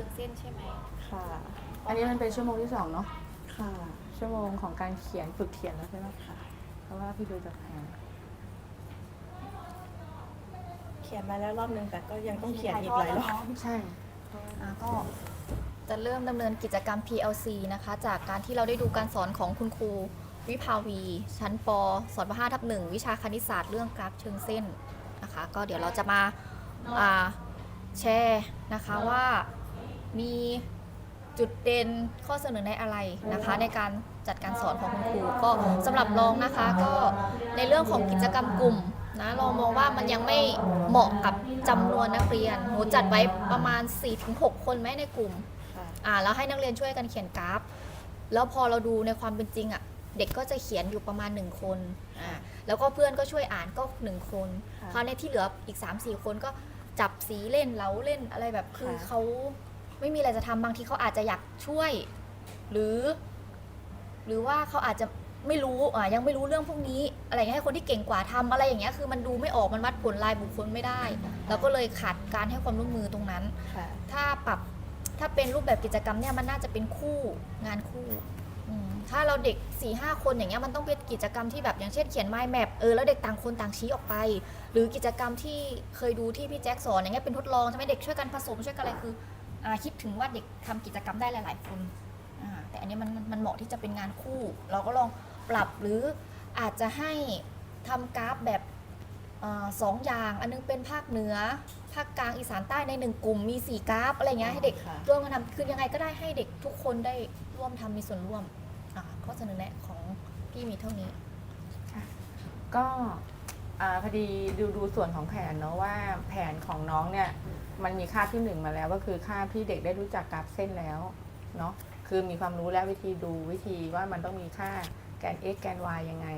ชิงเส้นใช่ไหมค่ะ อันนี้มันเป็นชั่วโมงที่สองเนาะ ค่ะ ชั่วโมงของการเขียนฝึกเขียนแล้วใช่ไหมคะเพราะว่าพี่ดูจากแผนเขียนมาแล้วรอบนึงแต่ก็ยังต้องเขียนอีกหลายรอบใช่อ่าก็จะเริ่มดำเนินกิจกรรม PLC นะคะ จากการที่เราได้ดูการสอนของคุณครูวิภาวี ชั้นป สอนป .5 ทับหนึ่งวิชาคณิตศาสตร์เรื่องกราฟเชิงเส้นนะคะ ก็เดี๋ยวเราจะมาอ่าแชร์นะคะว่า มีจุดเด่นข้อเสนอในอะไรนะคะ ในการจัดการสอนของคุณครูก็สำหรับน้องนะคะก็ในเรื่องของกิจกรรมกลุ่มนะเรามองว่ามันยังไม่เหมาะกับจำนวนนักเรียนหนูจัดไว้ประมาณ 4-6 คนไหมในกลุ่มค่ะอ่าแล้วให้นักเรียนช่วยกันเขียนกราฟ แล้วพอเราดูในความเป็นจริงอะเด็กก็จะเขียนอยู่ประมาณ 1 คนอ่าแล้วก็เพื่อนก็ช่วยอ่านก็ 1 คนค่ะคราวนี้ที่เหลืออีก 3-4 คนก็จับสีเล่นเล้าเล่นอะไรแบบคือค่ะเขา ไม่มีอะไรจะทำบางทีเขาอาจจะอยากช่วย หรือ หรือว่าเขาอาจจะไม่รู้อ่ายังไม่รู้เรื่องพวกนี้ อะไรอย่างเงี้ยให้คนที่เก่งกว่าทำอะไรอย่างเงี้ยคือมันดูไม่ออกมันวัดผลลายบุคคลไม่ได้แล้วก็เลยขาดการให้ความร่วมมือตรงนั้นค่ะถ้าปรับถ้าเป็นรูปแบบกิจกรรมเนี่ยมันน่าจะเป็นคู่งานคู่อืมถ้าเราเด็ก4ี่ห้าคนอย่างเงี้ยมันต้องเป็นกิจกรรมที่แบบอย่างเช่นเขียนไมล์แมปเออแล้วเด็กต่างคนต่างชี้ออกไป หรือกิจกรรมที่เคยดูที่พี่แจ็คสอนอย่างเงี้ยเป็นทดลองใช่ไหมเด็กช่วยกันผสมช่วยกันอะไรคืออา คิดถึงว่าเด็กทำกิจกรรมได้หลาย ๆ คนอ่าแต่อันนี้มันมันมันเหมาะที่จะเป็นงานคู่ เราก็ลองปรับหรืออาจจะให้ทำกราฟแบบอาสองอย่าง อันนึงเป็นภาคเหนือ ภาคกลางอีสานใต้ในหนึ่งกลุ่มมีสี่กราฟอะไรเงี้ยให้เด็กค่ะร่วมกันทำคือยังไงก็ได้ให้เด็กทุกคนได้ร่วมทำมีส่วนร่วมอ่าข้อเสนอแนะของพี่มีเท่านี้ก็ อาพอดีดูดูส่วนของแผนเนาะว่าแผนของน้องเนี่ยมันมีค่าที่หนึ่งมาแล้ว ก็คือค่าที่เด็กได้รู้จักกราฟเส้นแล้วเนาะคือมีความรู้แล้ววิธีดูวิธีว่ามันต้องมีค่าแกน x แกน y ยังไง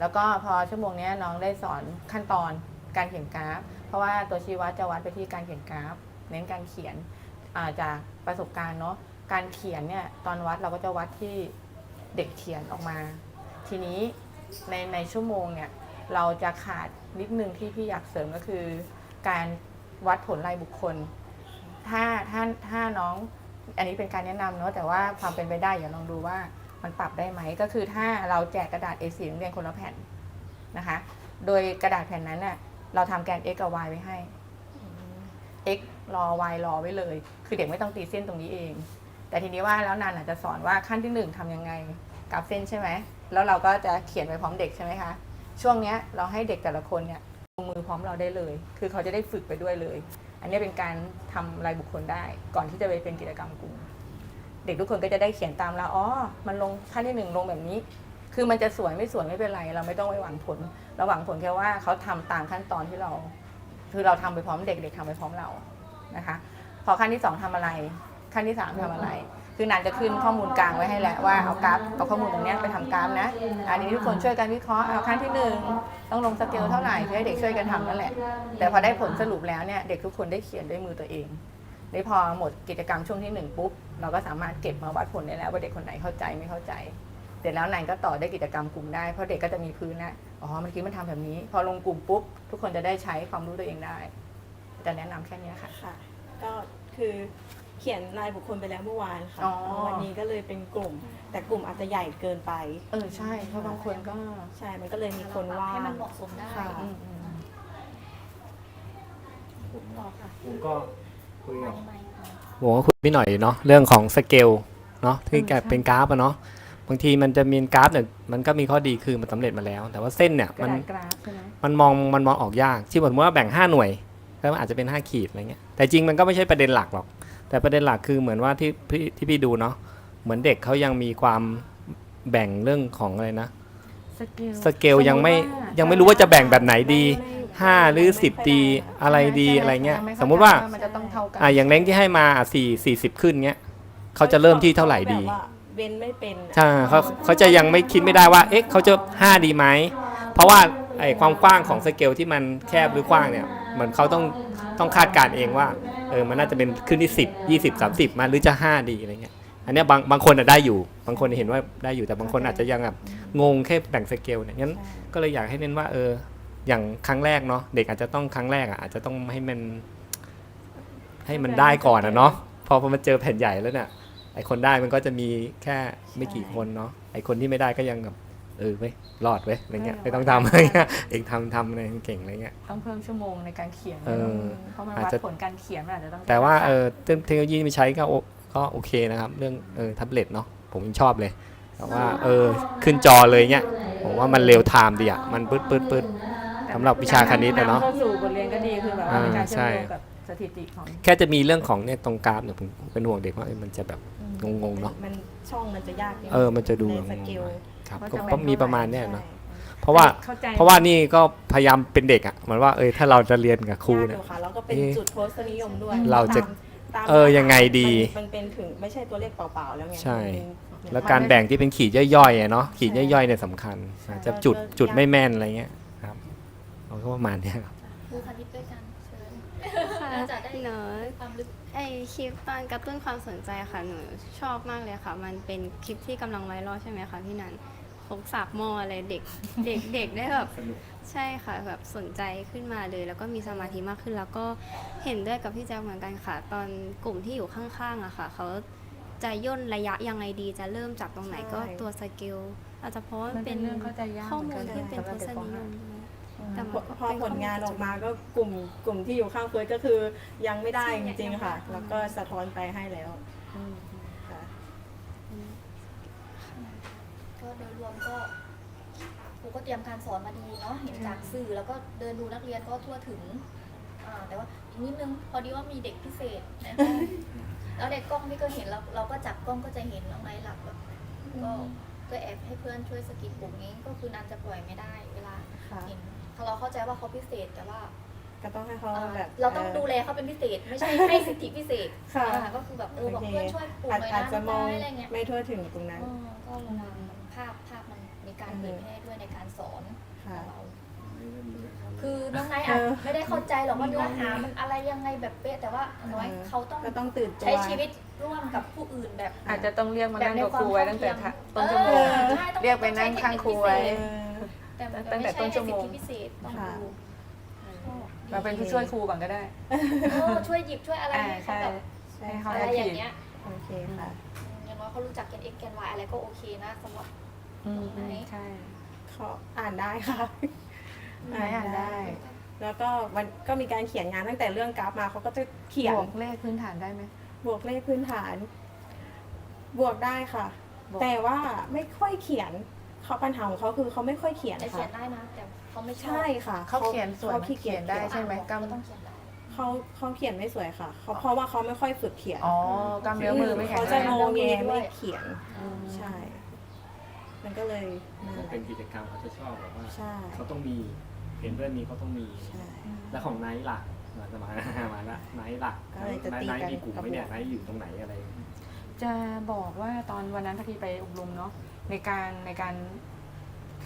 แล้วก็พอชั่วโมงเนี้ยน้องได้สอนขั้นตอนการเขียนกราฟ เพราะว่าตัวชี้วัดจะวัดไปที่การเขียนกราฟ เน้นการเขียนอ่าจากประสบการณ์เนาะการเขียนเนี่ยตอนวัดเราก็จะวัดที่เด็กเขียนออกมา ทีนี้ในในชั่วโมงเนี่ย เราจะขาดนิดนึงที่พี่อยากเสริมก็คือ การวัดผลรายบุคคล ถ้าถ้าถ้าน้องอันนี้เป็นการแนะนำเนาะแต่ว่าความเป็นไปได้อย่าลองดูว่ามันปรับได้ไหมก็คือถ้าเราแจกกระดาษ A4 นักเรียนคนละแผ่นนะคะ โดยกระดาษแผ่นนั้นน่ะเราทำแกน x กับ y ไว้ให้ x รอ y รอไว้เลย คือเด็กไม่ต้องตีเส้นตรงนี้เอง แต่ทีนี้ว่าแล้วนันอาจจะสอนว่าขั้นที่หนึ่งทำยังไงกราฟเส้นใช่ไหมแล้วเราก็จะเขียนไปพร้อมเด็กใช่ไหมคะ ช่วงเนี้ยเราให้เด็กแต่ละคนเนี่ยลงมือพร้อมเราได้เลย คือเขาจะได้ฝึกไปด้วยเลย อันนี้เป็นการทำรายบุคคลได้ ก่อนที่จะไปเป็นกิจกรรมกลุ่ม เด็กทุกคนก็จะได้เขียนตามเราอ๋อ มันลงขั้นที่หนึ่งลงแบบนี้ คือมันจะสวยไม่สวยไม่เป็นไร เราไม่ต้องไปหวังผล เราหวังผลแค่ว่าเขาทำตามขั้นตอนที่เรา คือเราทำไปพร้อมเด็กเด็กทำไปพร้อมเรานะคะ พอขั้นที่สองทำอะไร ขั้นที่สามทำอะไร คือนานจะขึ้นข้อมูลกลางไว้ให้แล้วว่าเอากราฟเอาข้อมูลตรงนี้ไปทำกราฟนะ อันนี้ทุกคนช่วยกันวิเคราะห์เอาขั้นที่หนึ่งต้องลงสเกลเท่าไหร่เพื่อให้เด็กช่วยกันทำนั่นแหละ แต่พอได้ผลสรุปแล้วเนี่ยเด็กทุกคนได้เขียนด้วยมือตัวเองได้พอหมดกิจกรรมช่วงที่หนึ่งปุ๊บ เราก็สามารถเก็บมาวัดผลได้แล้วว่าเด็กคนไหนเข้าใจไม่เข้าใจ เสร็จแล้วนายก็ต่อได้กิจกรรมกลุ่มได้เพราะเด็กก็จะมีพื้นนะอ๋อเมื่อกี้มันทำแบบนี้ พอลงกลุ่มปุ๊บ ทุกคนจะได้ใช้ความรู้ตัวเองได้จะแนะนำแค่นี้ค่ะค่ะก็คือ ขียนรายบุคคลไปแล้วเมื่อวานค่ะอ๋อ วันนี้ก็เลยเป็นกลุ่ม แต่กลุ่มอาจจะใหญ่เกินไป เออใช่เพราะบางคนก็ ใช่มันก็เลยมีคนว่าให้งมันเหมาะสมได้ค่ะ อืมอืมต่อค่ะผมก็คุยกับไม่ไม่ค่ะผมก็คุยพี่หน่อยเนาะเรื่องของสเกลเนาะที่อืมแกใช่ เป็นกราฟอะเนาะบางทีมันจะมีกราฟเนี่ยมันก็มีข้อดีคือมันสำเร็จมาแล้ว แต่ว่าเส้นเนี่ยกระมันดาษกราฟใช่ไหมมันมองมันมองออกยากที่สมมติว่าแบ่ง 5 หน่วยแล้วมันอาจจะเป็น 5 ขีดอะไรเงี้ยแต่จริงมันก็ไม่ใช่ประเด็นหลักหรอก แต่ประเด็นหลักคือเหมือนว่าที่พี่ที่พี่ดูเนาะเหมือนเด็กเขายังมีความแบ่งเรื่องของอะไรนะ สเกลสเกลยังไม่สติว่ายังไม่รู้ว่าจะแบ่งแบบไหนดี 5 หรือ 10 ดีอะไรดีอะไรเงี้ยใช่หสมมุติว่ามันจะต้องเท่ากันอะอย่างเล้งที่ให้มาสี่สี่สิบขึ้นเงี้ยเขาจะเริ่มที่เท่าไหร่ดี แบบว่าเว้นไม่เป็นอะใช่เขาเขาจะยังไม่คิดไม่ได้ว่า เอ๊ะเขาจะห้าดีไหม เพราะว่าไอ้ความกว้างของสเกลที่มันแคบหรือกว้างเนี่ย เหมือนเขาต้อง ต้องคาดการณ์เองว่าเออมันน่าจะเป็นขึ้นที่สิบยี่สิบสามสิบมาหรือจะห้าดีอะไรเงี้ยอันเนี้ยบางบางคนอะได้อยู่ บางคนเห็นว่าได้อยู่แต่บางคนอาจจะยังแบบงงแค่แบ่งสเกลเนี่ยงั้นก็เลยอยากให้เน้นว่าเอออย่างครั้งแรกเนาะเด็กอาจจะต้องครั้งแรกอะอาจจะต้องให้มัน ให้มันได้ก่อนอะเนาะพอพอมันเจอแผ่นใหญ่แล้วเนี่ยไอคนได้มันก็จะมีแค่ไม่กี่คนเนาะไอคนที่ไม่ได้ก็ยังแบบ เออเว้ยรอดเว้ยอะไรเงี้ยไม่ต้องทำอะไรเงี้ยเองทำทำอะไรเก่งอะไรเงี้ยต้องเพิ่มชั่วโมงในการเขียนเออเพราะมันอาจวัดจะผลการเขียนมันอาจจะต้องแต่ว่าเออเทคโนโลยีที่ใช้ก็โอก็โอเคนะครับ เรื่องเออแท็บเล็ตเนาะผมยังชอบเลยแต่ว่าเออขึ้นจอเลยเงี้ยผมว่ามันเร็วไทม์ดีอะมันปื๊ดปื๊ดปื๊ดสำหรับวิชาคณิตอะเนาะเข้าสู่บทเรียนก็ดีคือแบบว่าเป็นการอ่าใช่เชื่อมโยงกับสถิติของแค่จะมีเรื่องของเนี่ยตรงกราฟเนี่ยผมเป็นห่วงเด็กว่าเอ้ยมันจะแบบงงๆเนาะมันช่องมันจะยากนิดนึงเออมันจะดูในงสงเกๆลหน่อย ครับว่าก็จะก็แบ่งมีเท่าไหร่ประมาณเนี้ยเนาะใช่เพราะว่าเข้าใจเพราะว่านี่ก็พยายามเป็นเด็กอะเหมันว่าเออถ้าเราจะเรียนกับครูยากอเนี่ยยู่ค่ะแล้วก็เป็นเอ๊ะจุดโพสต์นิยมด้วยเราจะตมตามเออยังไงดีมันมันเป็นถึงไม่ใช่ตัวเลขเปล่าๆแล้วไงใช่มันเป็นแล้วการแบ่งที่เป็นขีดย่อยๆอะเนาะขีดย่อยๆเนี่ยสำคัญอาจจะจุดจุดไม่แม่นอะไรเงี้ยครับเอาก็ประมาณเนี้ยครับครูคณิตด้วยกันเชิญ ค่ะน่าจะได้หนูความลึกไอคลิปตอนกระตุ้นความสนใจค่ะหนูชอบมากเลยค่ะ มันเป็นคลิปที่กำลังไวรัลใช่ไหมคะพี่นันคกสากหม้ออะไรเด็กเด็กเด็กได้แบบใช่ค่ะแบบสนใจขึ้นมาเลย แล้วก็มีสมาธิมากขึ้น แล้วก็เห็นด้วยกับพี่แจ๊คเหมือนกันค่ะ ตอนกลุ่มที่อยู่ข้างๆอะค่ะเขาจะย่นระยะยังไงดีจะเริ่มจากตรงไหนก็ตัวสเกลอาจจะเพราะว่ามันเป็เป็นนเรื่องเข้าใจยากข้อมูลหที่กัเป็นทสำหรับศด็กนิยปมห้าด้วย แต่พมัอนก็พอเป็นผลงานออกมาก็กลุ่มกลุ่มที่อยู่ข้างเฟิร์สก็คือยังไม่ได้จริงๆค่ะ แล้วก็สะท้อนไปให้แล้วค่ะก็โดยรวมก็ครูก็เตรียมการสอนมาดีเนาะเห็นจากสื่อแล้วก็เดินดูนักเรียนก็ทั่วถึงอ่าแต่ว่าอีกนิดนึงพอดีว่ามีเด็กพิเศษในห้องแล้วเด็กกล้องที่ก็เห็นเราเราก็จับกล้องก็จะเห็นน้องไนท์หลับแบบก็ก็แอบให้เพื่อนช่วยสกิดปุ่มนี้ก็คือนันจะปล่อยไม่ได้เวลาค่ะ เห็น เราเข้าใจว่าเขาพิเศษแต่ว่าก็ต้องให้เขาอ่าแบบ เราต้องดูแลเขาเป็นพิเศษ ไม่ใช่ให้สิทธิพิเศษค่ะอ่าก็คือแบบเออบอกเพื่อนช่วยปลูกอาจหน่อยอาจนะจะมองน้อะไรเงี้ยไม่ทั่วถึงตรงนั้นเออก็เวลาภาพภาพมันมีการเผยแพร่ด้วยในการสอนค่ะเราคือน้องไนท์เออาจอไม่ได้เข้าใจหรอกว่าเนื้อหามันอะไรยังไงแบบเป๊ะแต่ว่าอย่างน้อยเออเขาต้องก็ต้องตื่นตัวใช้ชีวิตร่วมกับผู้อื่นแบบ อาจจะต้องเรียกมานั่งกับครูไว้ตั้งแต่ทะเอต้นอชั่วโมงใช่ต้องเรียกไปนั่งข้างครูไว้เออ แต่มันตั้งแต่ต้นชั่วโมงไใให้สิทธิพิเศษต้องค่ะดู มาเป็นผู้ช่วยครูก่อนก็ได้ เออช่วยหยิบช่วยอะไรอ่าให้เขาใช่แบบใช่ให้เขาค่ะ อะไรอย่างเงี้ยโอเคค่ะ อย่างน้อยเขารู้จักแกน x แกน y อะไรก็โอเคนะสำหรับ อืมอืมใช่เขาอ่านได้ค่ะอ่านได้ แล้วก็มันก็มีการเขียนงานตั้งแต่เรื่องกราฟมาเขาก็จะเขียนบวกเลขพื้นฐานได้ไหม บวกเลขพื้นฐาน บวกได้ค่ะ บวก แต่ว่าไม่ค่อยเขียน เขาปัญหาของเขาคือเขาไม่ค่อยเขียนจะเขียค่ะนได้นะแต่เขาไม่ชอบใช่ค่ะเขาเขียนส่วนเขาไหมขี้เขียนได้ ใช่ไหมกก็ต้องเขียนได้ เขาเขาเขียนไม่สวยค่ะเขาเพราะว่าเขาไม่ค่อยฝึกเขียนอ๋อกำเนื้อมือไม่แข็งเขาแรจะง งงแงไม่เขียนอืม ใช่ มันก็เลยนั่นแหละเป็นกิจกรรมเขาจะชอบแบบว่าใช่เขาต้องมีเห็นเพื่อนมีเขาต้องมี ใช่ แล้วของไนท์ล่ะมาจะมา มาละไนท์ล่ะก็เลยจะตีไนท์กันมีกลุ่มไหมเนี่ยกับไนท์อยู่ตรงไหนอะไรจะบอกว่าตอนวันนั้นพอดีไปอบรมเนาะ ในการในการ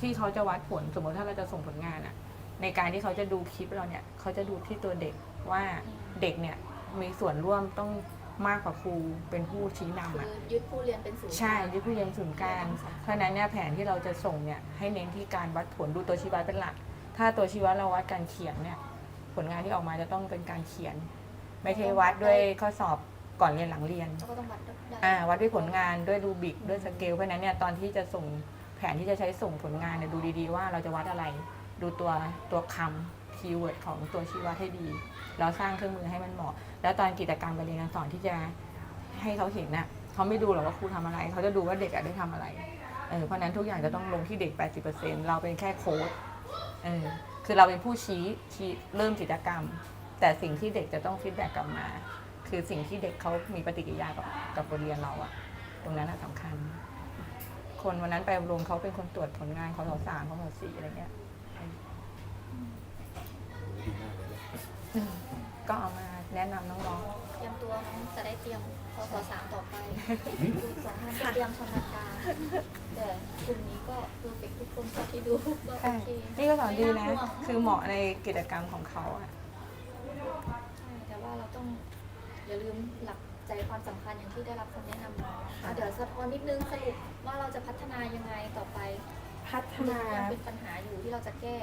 ที่เขาจะวัดผลสมมติถ้าเราจะส่งผลงานอะในการที่เขาจะดูคลิปเราเนี่ยเขาจะดูที่ตัวเด็กว่าเด็กเนี่ยมีส่วนร่วมต้องมากกว่าครูเป็นผู้ชี้นำคือะ อยึดผู้เรียนเป็นศูนย์ใช่ที่ผู้เรียนศูนย์กลางเพราะฉะนั้นเนี่ยแผนที่เราจะส่งเนี่ยให้เน้นที่การวัดผลดูตัวชี้วัดเป็นหลัก ถ้าตัวชี้วัดเราวัดการเขียนเนี่ยผลงานที่ออกมาจะต้องเป็นการเขียน ไม่ใช่วัดด้วยข้อสอบ ก่อนเรียนหลังเรียนแล้วก็ต้องวัดได้อ่าวัดด้วยผลงานด้วยรูบิกด้วยสเกลเพราะฉะนั้นเนี่ยตอนที่จะส่งแผนที่จะใช้ส่งผลงานเนี่ยดูดีๆ ว่าเราจะวัดอะไร ดูตัวตัวคำคีย์เวิร์ดของตัวชี้วัดให้ดีแล้วสร้างเครื่องมือให้มันเหมาะ แล้วตอนกิจกรรมการเรียนการสอนที่จะให้เขาเห็นน่ะเขาไม่ดูหรอกว่าครูทำอะไร เขาจะดูว่าเด็กอะได้ทำอะไรเออเพราะฉะนั้นทุกอย่างจะต้องลงที่เด็ก 80%เราเป็นแค่โค้ดเออคือเราเป็นผู้ชี้ชี้เริ่มกิจกรรม แต่สิ่งที่เด็กจะต้องฟีดแบ็กกลับมา คือสิ่งที่เด็กเขามีปฏิกิริยากับกับบทเรียนเราอะตรงนั้นอะสำคัญ คนวันนั้นไปอบรมเขาเป็นคนตรวจผลงานเขาสอสามเขาสอสี่อะไรเงี้ยดีมากเลยเนี่ยก็เอามาแนะนำน้องเตรียมตัวน้องจะได้เตรียมพศสามต่อไปสองท่านเตรียมชำนาญการแต่กลุ่มนี้ก็เพอร์เฟกทุกคนเท่าที่ดูก็ๆโอใช่เคนี่ก็สอนดีนะ ไม่าห่วงคือเหมาะในกิจกรรมของเขาอะ ใช่แต่ว่าเราต้อง อย่าลืมหลักใจความสำคัญอย่างที่ได้รับคำแนะนำมาอะเดี๋ยวสะท้อนนิดนึงสรุปว่าเราจะพัฒนายังไงต่อไปพัฒนายังเป็นปัญหาอยู่ที่เราจะแก้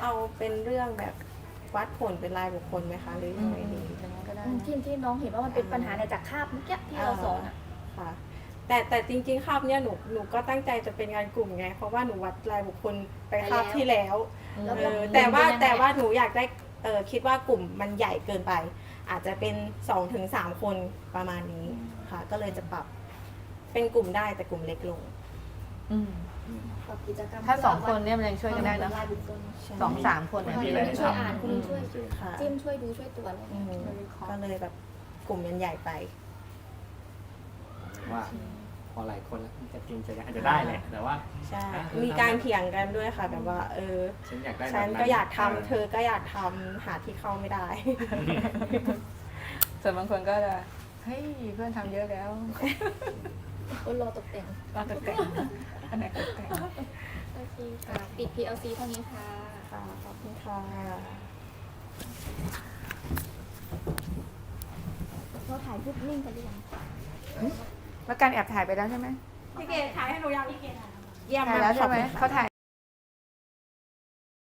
เอาเป็นเรื่องแบบวัดผลเป็นรายบุคคลไหมคะหรือยังไงดี อย่างนั้นก็ได้อืมนะที่ที่ที่น้องเห็นว่ามันเป็นปัญหาเนี่ยจากคาบเมื่อกี้ที่เราสอนอะค่ะ แต่แต่จริงๆคาบเนี้ยหนูหนูก็ตั้งใจจะเป็นงานกลุ่มไง เพราะว่าหนูวัดรายบุคคลไปคาบที่แล้ว แล้ว เอก็อแต่ว่าเป็นยังไงแต่ว่าหนูอยากได้เออคิดว่ากลุ่มมันใหญ่เกินไป อาจจะเป็น2อถึงสคนประมาณนี้ค่ะ ก็เลยจะปรับเป็นกลุ่มได้แต่กลุ่มเล็กลง อืมปรับกิจกรรมถ้าสองคนเนี่ยมันยังช่วยกันได้เนอะรายบุคคลสองสามคนคุณเนี่ยลุงช่วยอ่านคุณลุงช่วยค่ะจิ้มช่วยดูช่วยตรวจอะไรอืเงี้ยมช่วยวิเคราะก็ห์เลยแบบกลุ่มมันใหญ่ไป ว่า พอหลายคนแล้วจะจริงจะอาจจะได้แหละแต่ว่า ใช่ อะ มีการเถียงกันด้วยค่ะ แบบว่า เออ ฉันอยากได้แบบฉันก็อยากทำเธอก็อยากทำหาที่เข้าไม่ได้ ส่วนบางคนก็จะเฮ้ยเพื่อนทำเยอะแล้วคนรอตกแต่งเราตกแต่งอันไหนตกแต่งโอเคค่ะ ปิด PLC เท่านี้ค่ะ ค่ะ ขอบคุณค่ะ เราถ่ายรูปนิ่งกันหรือยัง แล้วการแอบถ่ายไปแล้วใช่ไหมพี่เกดถ่ายให้หนูยังพี่เกดเยี่ยมถ่ายมากแล้วใช่ไหมขอบคุณค่ะเขาถ่าย